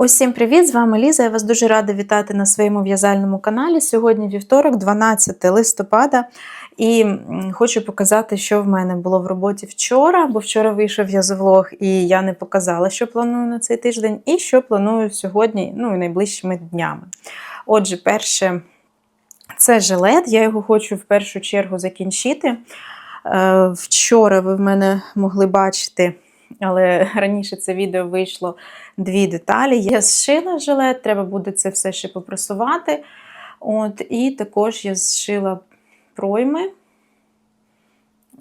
Усім привіт! З вами Ліза. Я вас дуже рада вітати на своєму в'язальному каналі. Сьогодні вівторок, 12 листопада, і хочу показати, що в мене було в роботі вчора, бо вчора вийшов в'язовлог, і я не показала, що планую на цей тиждень, і що планую сьогодні, ну і найближчими днями. Отже, перше, це жилет. Я його хочу в першу чергу закінчити. Е, Вчора ви в мене могли бачити, але раніше це відео вийшло дві деталі. Я зшила жилет, треба буде це все ще попрасувати. От, і також я зшила пройми.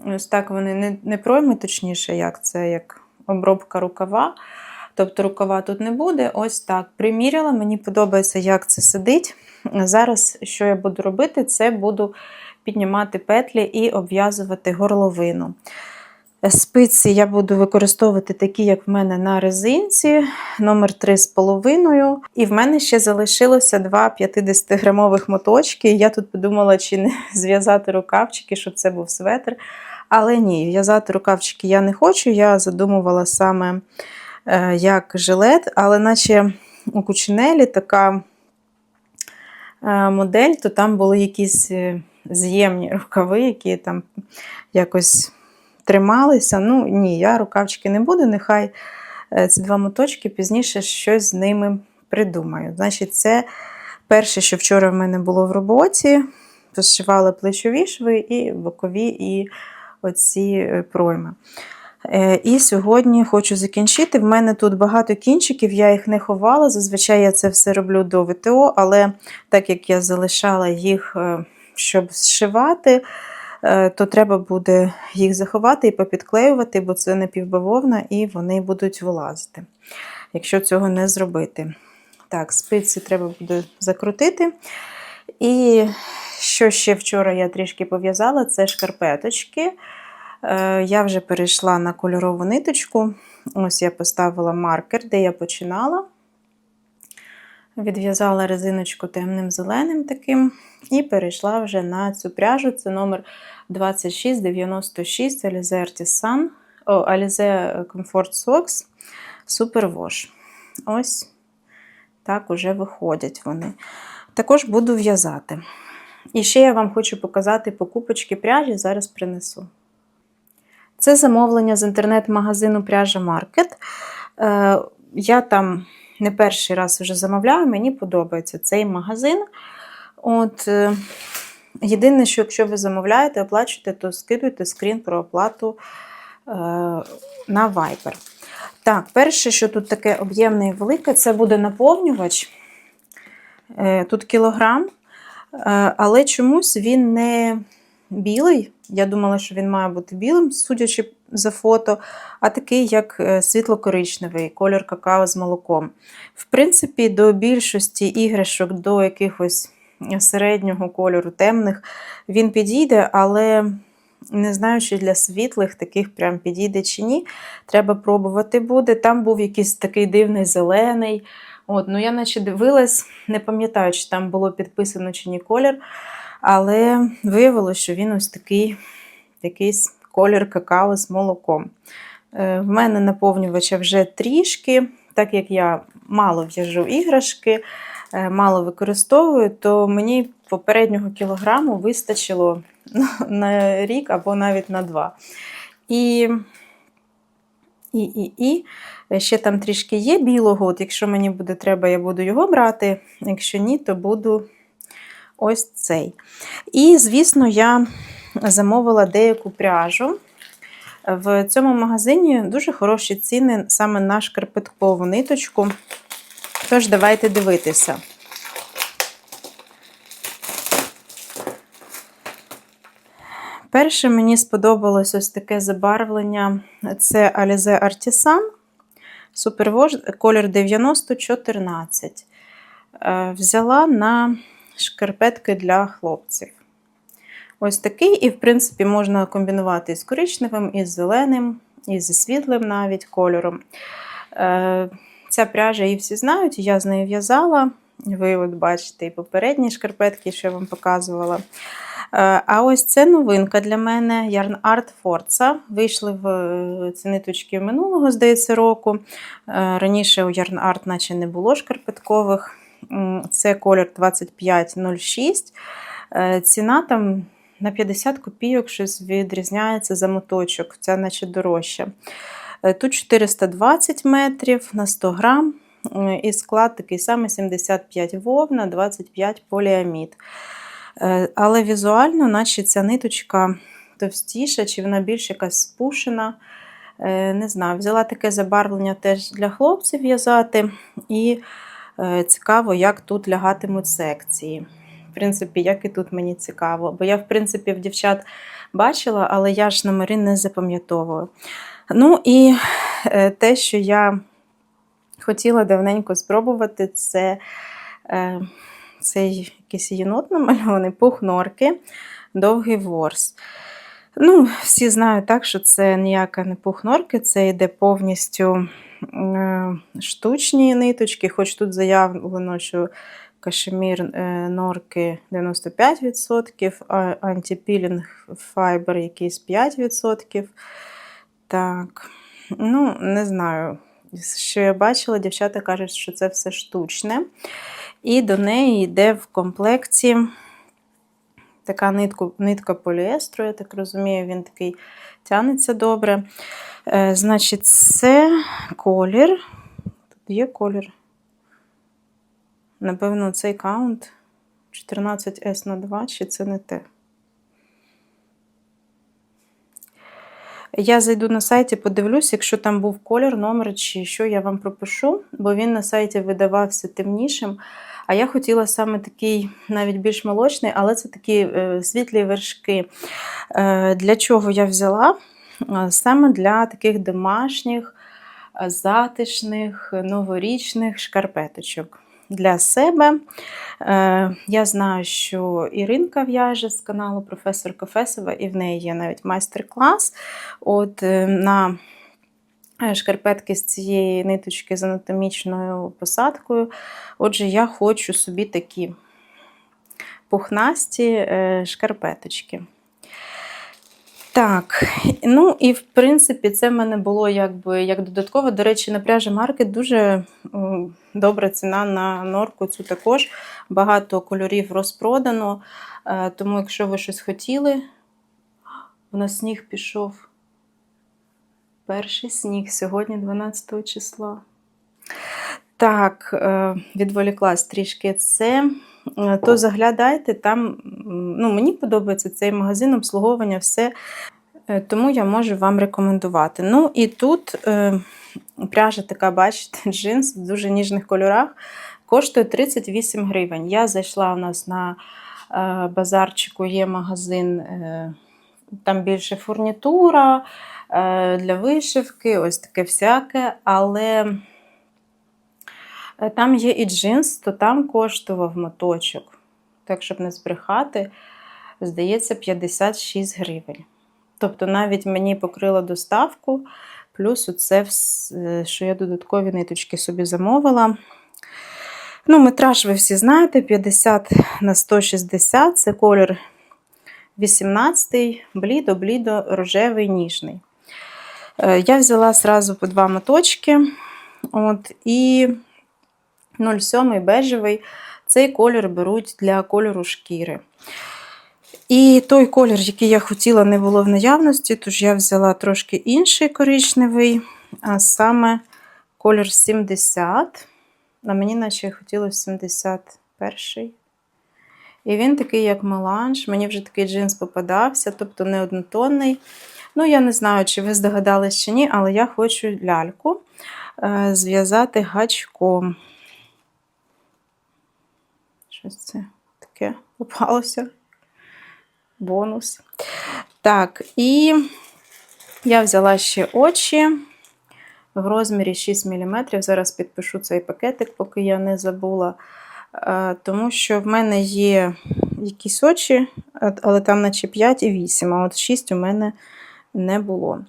Ось так вони не, не пройми, точніше, як це як обробка рукава. Тобто рукава тут не буде. Ось так. Приміряла, мені подобається, як це сидить. Зараз, що я буду робити, це буду піднімати петлі і обв'язувати горловину. Спиці я буду використовувати такі, як в мене на резинці, номер 3,5. І в мене ще залишилося два 50-грамових моточки. Я тут подумала, чи не зв'язати рукавчики, щоб це був светр. Але ні, в'язати рукавчики я не хочу. Я задумувала саме е, як жилет, але наче у кучинелі така е, модель, то там були якісь е, з'ємні рукави, які там якось трималися. Ну, ні, я рукавчики не буду, нехай е, ці два моточки пізніше щось з ними придумаю. Значить, це перше, що вчора в мене було в роботі. Розшивала плечові шви і бокові, і оці е, пройми. Е, І сьогодні хочу закінчити. В мене тут багато кінчиків, я їх не ховала. Зазвичай я це все роблю до ВТО, але так як я залишала їх, щоб зшивати, то треба буде їх заховати і попідклеювати, бо це напівбавовна і вони будуть вилазити, якщо цього не зробити. Так, спиці треба буде закрутити. І що ще вчора я трішки пов'язала, це шкарпеточки. Е, Я вже перейшла на кольорову ниточку. Ось я поставила маркер, де я починала. Відв'язала резиночку темним зеленим таким і перейшла вже на цю пряжу. Це номер 2696 Alize Artisan, о, Alize Comfort Socks Super Wash. Ось так уже виходять вони. Також буду в'язати. І ще я вам хочу показати покупочки пряжі, зараз принесу. Це замовлення з інтернет-магазину Пряжа Маркет. Е, Я там не перший раз вже замовляю, мені подобається цей магазин. От, е, Єдине, що якщо ви замовляєте, оплачуєте, то скидуйте скрін про оплату е, на Viber. Так, перше, що тут таке об'ємне і велике, це буде наповнювач. Е, Тут кілограм, е, але чомусь він не білий. Я думала, що він має бути білим, судячи за фото, а такий, як е, світло-коричневий, кольор какао з молоком. В принципі, до більшості іграшок, до якихось середнього кольору, темних, він підійде, але не знаю, чи для світлих таких прям підійде чи ні. Треба пробувати буде. Там був якийсь такий дивний зелений. От, ну Я наче дивилась, не пам'ятаю, чи там було підписано чи ні колір. Але виявилося, що він ось такий якийсь колір какао з молоком. Е, В мене наповнювача вже трішки, так як я мало в'яжу іграшки, е, мало використовую, то мені попереднього кілограму вистачило на рік або навіть на два. І і, і, і ще там трішки є білого. От Якщо мені буде треба, я буду його брати. Якщо ні, то буду ось цей. І, звісно, я замовила деяку пряжу. В цьому магазині дуже хороші ціни саме на шкарпеткову ниточку. Тож, давайте дивитися. Перше мені сподобалось ось таке забарвлення. Це Alize Artisan Superwash, колір 9014. Е, Взяла на шкарпетки для хлопців. Ось такий, і, в принципі, можна комбінувати з коричневим, і з зеленим, і зі світлим навіть кольором. Е, Ця пряжа її всі знають, я з нею в'язала. Ви от бачите і попередні шкарпетки, що я вам показувала. Е, А ось це новинка для мене Yarn Art Forza. Вийшли в е, ці ниточки минулого, здається, року. Раніше у Yarn Art наче не було шкарпеткових. Це колір 2506. Е, Ціна там на 50 копійок щось відрізняється за моточок, ця наче дорожча. Е, Тут 420 метрів на 100 грам. Е, І склад такий самий 75 вовна, 25 поліамід. Але візуально, наче ця ниточка товстіша, чи вона більш якась спушена. Не знаю, взяла таке забарвлення теж для хлопців в'язати. І цікаво, як тут лягатимуть секції. В принципі, як і тут мені цікаво. Бо я, в принципі, в дівчат бачила, але я ж номери не запам'ятовую. Ну і е, те, що я хотіла давненько спробувати, це е, цей якийсь єнот намальований, пух норки, довгий ворс. Ну, всі знають так, що це ніяка не пух норки, це йде повністю е, штучні ниточки, хоч тут заявлено, що кашемір е, норки 95%, а антипілінг файбер якийсь 5%. Так, ну, не знаю. Що я бачила, дівчата кажуть, що це все штучне. І до неї йде в комплекті така нитку, нитка поліестру, я так розумію, він такий тянеться добре. Е, значить, це колір. Тут є колір. Напевно, цей каунт 14S на 2, чи це не те. Я зайду на сайті, подивлюсь, якщо там був колір, номер чи що, я вам пропишу, бо він на сайті видавався темнішим. А я хотіла саме такий, навіть більш молочний, але це такі е, світлі вершки. Е, для чого я взяла? Е, Саме для таких домашніх, затишних, новорічних шкарпеточок. Для себе. Я знаю, що Іринка в'яже з каналу професор Кофесова, і в неї є навіть майстер-клас. От на шкарпетки з цієї ниточки з анатомічною посадкою. Отже, я хочу собі такі пухнасті е, шкарпеточки. Так, ну і в принципі, це в мене було якби як додатково. До речі, на пляжі Маркет дуже добра ціна на норку. Цю також багато кольорів розпродано. Е, Тому, якщо ви щось хотіли, у нас сніг пішов. Перший сніг сьогодні 12 числа. Так, е, відволіклась трішки це. Е, То заглядайте там. Ну, мені подобається цей магазин, обслуговування, все. Е, Тому я можу вам рекомендувати. Ну і тут пряжа така, бачите, джинс в дуже ніжних кольорах. Коштує 38 гривень. Я зайшла у нас на базарчику, є магазин, там більше фурнітура для вишивки, ось таке всяке. Але е, там є і джинс, то там коштував моточок. Так, щоб не збрехати, здається, 56 гривень. Тобто навіть мені покрила доставку, плюс оце, е, що я додаткові ниточки собі замовила. Ну, метраж ви всі знаєте, 50 на 160 це колір 18-й, блідо-блідо рожевий ніжний. Е, Я взяла зразу по два моточки. От, і 07 бежевий. Цей колір беруть для кольору шкіри. І той колір, який я хотіла, не було в наявності, тож я взяла трошки інший коричневий, а саме колір 70. А мені наче хотілося 71. І він такий, як меланж. Мені вже такий джинс попадався, тобто не однотонний. Ну, я не знаю, чи ви здогадались чи ні, але я хочу ляльку е, зв'язати гачком. Щось це таке попалося. Бонус. Так, і я взяла ще очі в розмірі 6 мм. Зараз підпишу цей пакетик, поки я не забула. Е, Тому що в мене є якісь очі, але там наче 5 і 8, а от 6 у мене не було.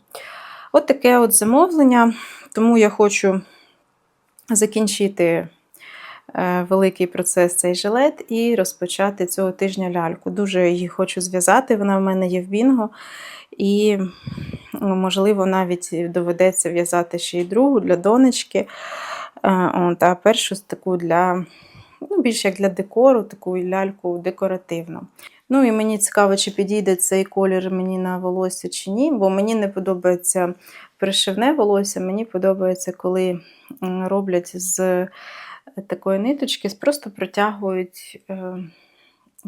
От таке от замовлення. Тому я хочу закінчити е, великий процес цей жилет і розпочати цього тижня ляльку. Дуже її хочу зв'язати, вона в мене є в бінго. І, ну, можливо, навіть доведеться в'язати ще й другу для донечки. Е, а першу таку для, ну, більш як для декору, таку ляльку декоративну. Ну і мені цікаво, чи підійде цей колір мені на волосся чи ні, бо мені не подобається пришивне волосся, мені подобається, коли роблять з такої ниточки, просто протягують. е,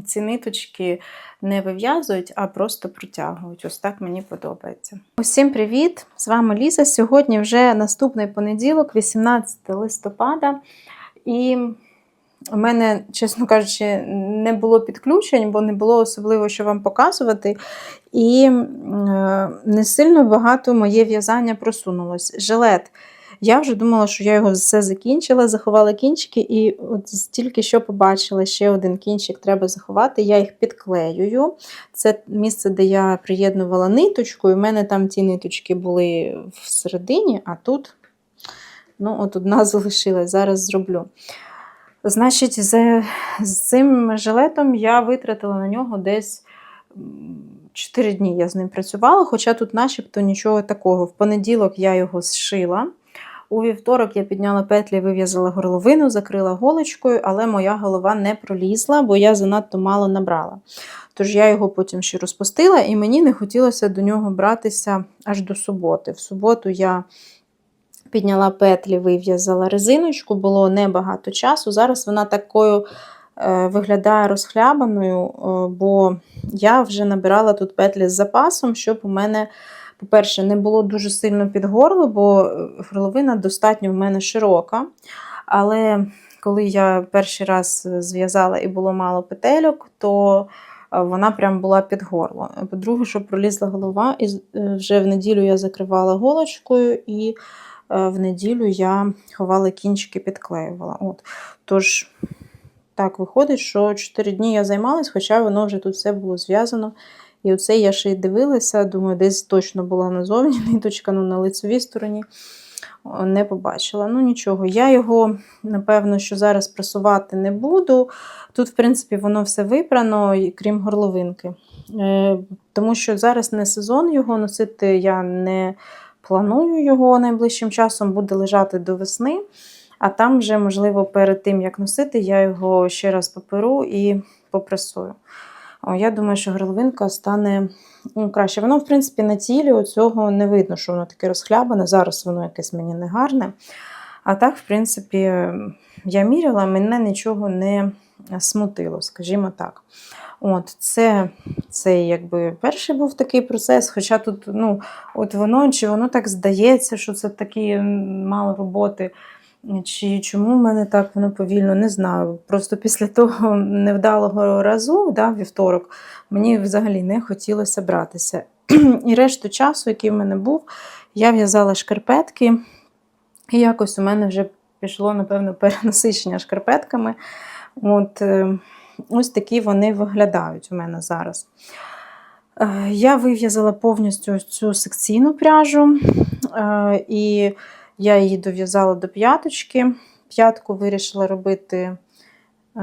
Ці ниточки не вив'язують, а просто протягують. Ось так мені подобається. Усім привіт! З вами Ліза. Сьогодні вже наступний понеділок, 18 листопада. І у мене, чесно кажучи, не було підключень, бо не було особливо що вам показувати. І е, не сильно багато моє в'язання просунулось. Жилет. Я вже думала, що я його все закінчила, заховала кінчики, і от тільки що побачила ще один кінчик треба заховати. Я їх підклеюю. Це місце, де я приєднувала ниточку, і в мене там ті ниточки були всередині, а тут ну, от одна залишилась. Зараз зроблю. Значить, з, з цим жилетом я витратила на нього десь. 4 дні я з ним працювала, хоча тут начебто нічого такого. В понеділок я його зшила. У вівторок я підняла петлі, вив'язала горловину, закрила голочкою, але моя голова не пролізла, бо я занадто мало набрала. Тож я його потім ще розпустила, і мені не хотілося до нього братися аж до суботи. В суботу я підняла петлі, вив'язала резиночку, було небагато часу. Зараз вона такою е, виглядає розхлябаною, е, бо я вже набирала тут петлі з запасом, щоб у мене. По-перше, не було дуже сильно під горло, бо горловина достатньо в мене широка. Але коли я перший раз зв'язала і було мало петельок, то вона прям була під горло. По-друге, щоб пролізла голова, і вже в неділю я закривала голочкою, і в неділю я ховала кінчики, підклеювала. От. Тож, так виходить, що 4 дні я займалась, хоча воно вже тут все було зв'язано. І оце я ще й дивилася, думаю, десь точно була назовні ниточка, ну на лицевій стороні не побачила. Ну нічого, я його, напевно, що зараз пресувати не буду. Тут, в принципі, воно все випрано, крім горловинки. Е, тому що зараз не сезон його носити, я не планую його найближчим часом, буде лежати до весни. А там вже, можливо, перед тим, як носити, я його ще раз поперу і попресую. Я думаю, що горловинка стане ну, краще. Воно, в принципі, на тілі цього не видно, що воно таке розхлябане. Зараз воно якесь мені не гарне. А так, в принципі, я міряла, мене нічого не смутило, скажімо так. От, Це це якби перший був такий процес, хоча тут ну, от воно чи воно так здається, що це такі мало роботи. Чи чому в мене так воно повільно, не знаю. Просто після того невдалого разу, да, вівторок, мені взагалі не хотілося братися. І решту часу, який в мене був, я в'язала шкарпетки, і якось у мене вже пішло, напевно, перенасичення шкарпетками. От, е, Ось такі вони виглядають у мене зараз. Е, я вив'язала повністю цю секційну пряжу. Е, і я її дов'язала до п'яточки. П'ятку вирішила робити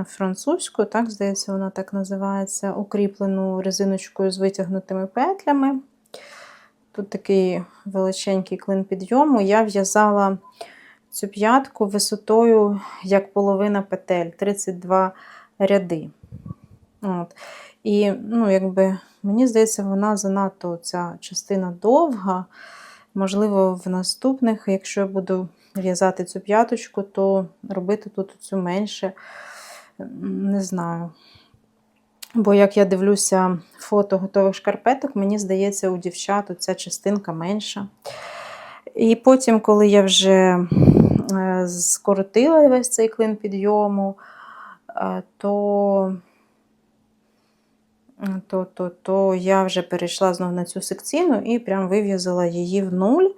французьку, так, здається, вона так називається, укріплену резиночкою з витягнутими петлями. Тут такий величенький клин підйому. Я в'язала цю п'ятку висотою як половина петель, 32 ряди. От. І, ну, якби, мені здається, вона занадто ця частина довга. Можливо, в наступних, якщо я буду в'язати цю п'яточку, то робити тут цю менше, не знаю. Бо, як я дивлюся фото готових шкарпеток, мені здається, у дівчат ця частинка менша. І потім, коли я вже скоротила весь цей клин підйому, е, то то то, то я вже перейшла знову на цю секційну і прям вив'язала її в нуль.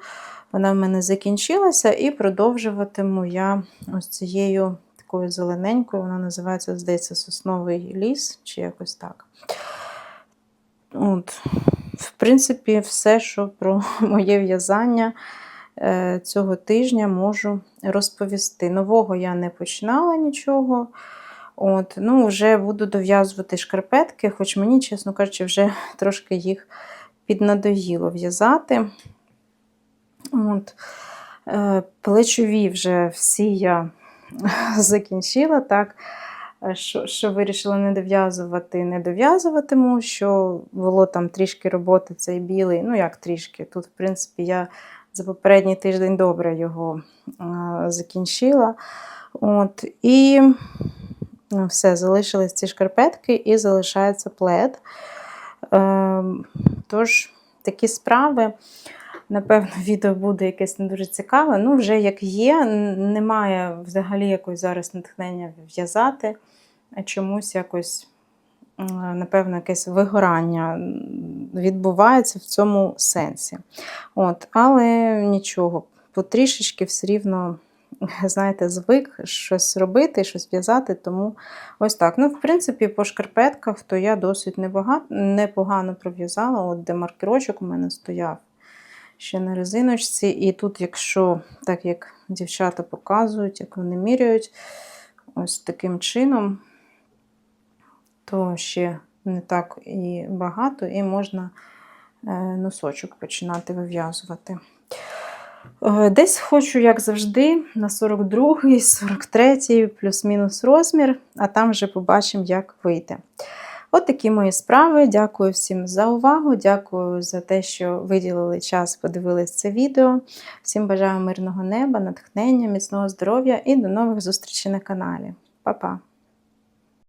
Вона в мене закінчилася, і продовжуватиму я ось цією такою зелененькою, вона називається, здається, сосновий ліс, чи якось так. От. В принципі, все, що про моє в'язання, е, цього тижня можу розповісти. Нового я не починала нічого. От, ну, Вже буду дов'язувати шкарпетки, хоч мені, чесно кажучи, вже трошки їх піднадоїло в'язати. От, е, Плечові вже всі я закінчила. так. Е, Що, що вирішила не дов'язувати, не дов'язуватиму, що було там трішки роботи цей білий. Ну, як трішки. Тут, в принципі, я за попередній тиждень добре його закінчила. От, І ну, все, залишились ці шкарпетки і залишається плед. Е, тож, такі справи. Напевно, відео буде якесь не дуже цікаве. Ну, вже як є, немає взагалі якось зараз натхнення в'язати. Чомусь якось, напевно, якесь вигорання відбувається в цьому сенсі. От, але нічого, потрішечки все рівно, знаєте, звик щось робити, щось в'язати, тому ось так. Ну, в принципі, по шкарпетках то я досить небагато, непогано пров'язала, от де маркерочок у мене стояв ще на резиночці. І тут, якщо, так як дівчата показують, як вони міряють, ось таким чином, то ще не так і багато, і можна е, носочок починати вив'язувати. Е, Десь хочу, як завжди, на 42-й, 43-й, плюс-мінус розмір, а там вже побачимо, як вийде. От такі мої справи. Дякую всім за увагу. Дякую за те, що виділили час, подивились це відео. Всім бажаю мирного неба, натхнення, міцного здоров'я і до нових зустрічей на каналі. Па-па!